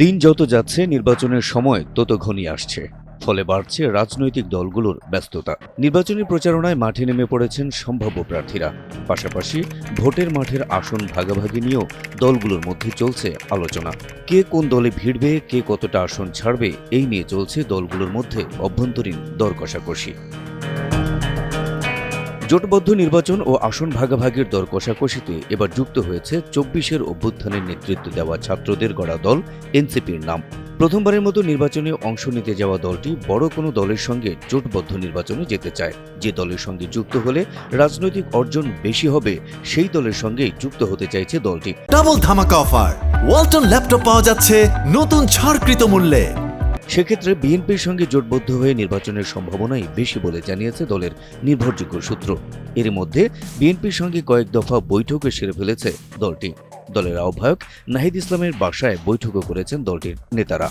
দিন যত যাচ্ছে, নির্বাচনের সময় তত ঘনিয়ে আসছে। ফলে বাড়ছে রাজনৈতিক দলগুলোর ব্যস্ততা। নির্বাচনী প্রচারণায় মাঠে নেমে পড়েছেন সম্ভাব্য প্রার্থীরা। পাশাপাশি ভোটের মাঠের আসন ভাগাভাগি নিয়েও দলগুলোর মধ্যে চলছে আলোচনা। কে কোন দলে ভিড়বে, কে কতটা আসন ছাড়বে, এই নিয়ে চলছে দলগুলোর মধ্যে অভ্যন্তরীণ দর কষাকষি জোটবদ্ধ নির্বাচন ও আসন ভাগাভাগির দর কষাকষিতে এবার যুক্ত হয়েছে চব্বিশের অভ্যুত্থানের নেতৃত্ব দেওয়া ছাত্রদের গড়া দল এনসিপির নাম। প্রথমবারের মতো নির্বাচনে অংশ নিতে যাওয়া দলটি বড় কোনো দলের সঙ্গে জোটবদ্ধ নির্বাচনে যেতে চায়। যে দলের সঙ্গে যুক্ত হলে রাজনৈতিক অর্জন বেশি হবে, সেই দলের সঙ্গেই যুক্ত হতে চাইছে দলটি। ডাবল ধামাকা অফার ওয়ালটন ল্যাপটপ পাওয়া যাচ্ছে নতুন ছাড়কৃত মূল্যে। সেক্ষেত্রে বিএনপির সঙ্গে জোটবদ্ধ হয়ে নির্বাচনের সম্ভাবনাই বেশি বলে জানিয়েছে দলের নির্ভরযোগ্য সূত্র। এর মধ্যে বিএনপির সঙ্গে কয়েক দফা বৈঠকে সেরে ফেলেছে দলটি। দলের আহ্বায়ক নাহিদ ইসলামের বাসায় বৈঠকও করেছেন দলটির নেতারা।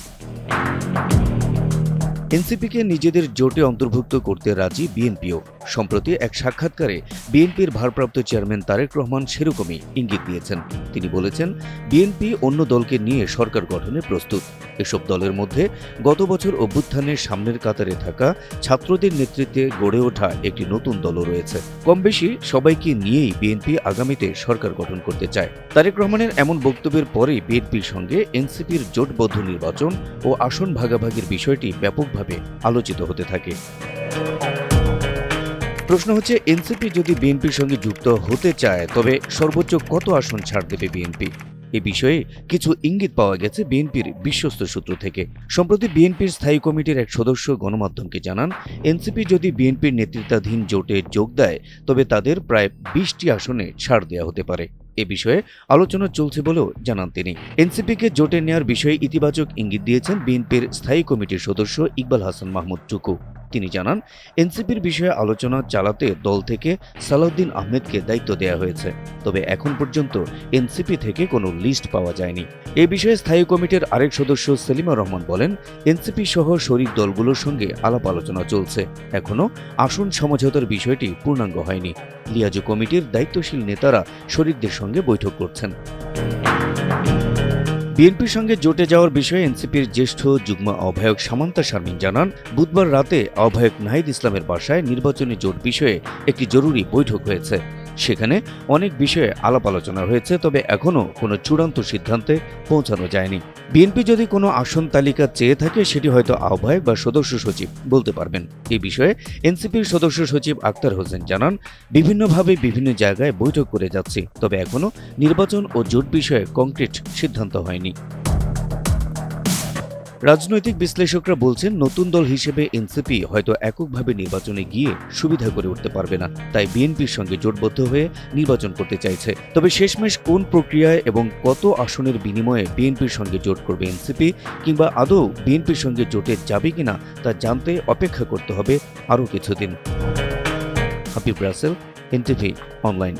এনসিপিকে নিজেদের জোটে অন্তর্ভুক্ত করতে রাজি বিএনপিও। সম্প্রতি এক সাক্ষাৎকারে বিএনপির ভারপ্রাপ্ত চেয়ারম্যান তারেক রহমান সেরকমই ইঙ্গিত দিয়েছেন। তিনি বলেছেন, বিএনপি অন্য দলকে নিয়ে সরকার গঠনে প্রস্তুত। এসব দলের মধ্যে গত বছর অভ্যুত্থানের সামনের কাতারে থাকা ছাত্রদের নেতৃত্বে গড়ে ওঠা একটি নতুন দলও রয়েছে। কম বেশি সবাইকে নিয়েই বিএনপি আগামীতে সরকার গঠন করতে চায়। তারেক রহমানের এমন বক্তব্যের পরেই বিএনপির সঙ্গে এনসিপির জোটবদ্ধ নির্বাচন ও আসন ভাগাভাগির বিষয়টি ব্যাপকভাবে আলোচিত হতে থাকে। প্রশ্ন হচ্ছে, এনসিপি যদি বিএনপির সঙ্গে যুক্ত হতে চায়, তবে সর্বোচ্চ কত আসন ছাড় দেবে বিএনপি? এ বিষয়ে কিছু ইঙ্গিত পাওয়া গেছে বিএনপির বিশ্বস্ত সূত্র থেকে। সম্প্রতি বিএনপির স্থায়ী কমিটির এক সদস্য গণমাধ্যমকে জানান, এনসিপি যদি বিএনপির নেতৃত্বাধীন জোটে যোগ দেয়, তবে তাদের প্রায় বিশটি আসনে ছাড় দেওয়া হতে পারে। এ বিষয়ে আলোচনা চলছে বলেও জানান তিনি। এনসিপিকে জোটে নেওয়ার বিষয়ে ইতিবাচক ইঙ্গিত দিয়েছেন বিএনপির স্থায়ী কমিটির সদস্য ইকবাল হাসান মাহমুদ টুকু। তিনি জানান, এনসিপির বিষয়ে আলোচনা চালাতে দল থেকে সালাউদ্দিন আহমেদকে দায়িত্ব দেওয়া হয়েছে। তবে এখন পর্যন্ত এনসিপি থেকে কোনো লিস্ট পাওয়া যায়নি। এ বিষয়ে স্থায়ী কমিটির আরেক সদস্য সেলিমা রহমান বলেন, এনসিপি সহ শরিক দলগুলোর সঙ্গে আলাপ আলোচনা চলছে। এখনও আসন সমঝোতার বিষয়টি পূর্ণাঙ্গ হয়নি। লিয়াজু কমিটির দায়িত্বশীল নেতারা শরিকদের সঙ্গে বৈঠক করছেন। বিএনপির সঙ্গে জোটে যাওয়ার বিষয়ে এনসিপির জ্যেষ্ঠ যুগ্ম আহ্বায়ক সামান্তা শারমিন জানান, বুধবার রাতে আহ্বায়ক নাহিদ ইসলামের বাসায় নির্বাচনী জোট বিষয়ে একটি জরুরি বৈঠক হয়েছে। সেখানে অনেক বিষয়ে আলাপ আলোচনা হয়েছে, তবে এখনও কোনো চূড়ান্ত সিদ্ধান্তে পৌঁছানো যায়নি। বিএনপি যদি কোনো আসন তালিকা চেয়ে থাকে, সেটি হয়তো আহ্বায়ক বা সদস্য সচিব বলতে পারবেন। এই বিষয়ে এনসিপির সদস্য সচিব আক্তার হোসেন জানান, বিভিন্নভাবে বিভিন্ন জায়গায় বৈঠক করে যাচ্ছি, তবে এখনও নির্বাচন ও জোট বিষয়ে কংক্রিট সিদ্ধান্ত হয়নি। রাজনৈতিক বিশ্লেষকরা বলছেন, নতুন দল হিসেবে এনসিপি হয়তো এককভাবে নির্বাচনে গিয়ে সুবিধা করে উঠতে পারবে না। তাই বিএনপির সঙ্গে জোটবদ্ধ হয়ে নির্বাচন করতে চাইছে। তবে শেষমেশ কোন প্রক্রিয়ায় এবং কত আসনের বিনিময়ে বিএনপির সঙ্গে জোট করবে এনসিপি কিংবা আদৌ বিএনপির সঙ্গে জোটে যাবে কিনা তা জানতে অপেক্ষা করতে হবে আরও কিছুদিন। Habib Russell, NTV, online.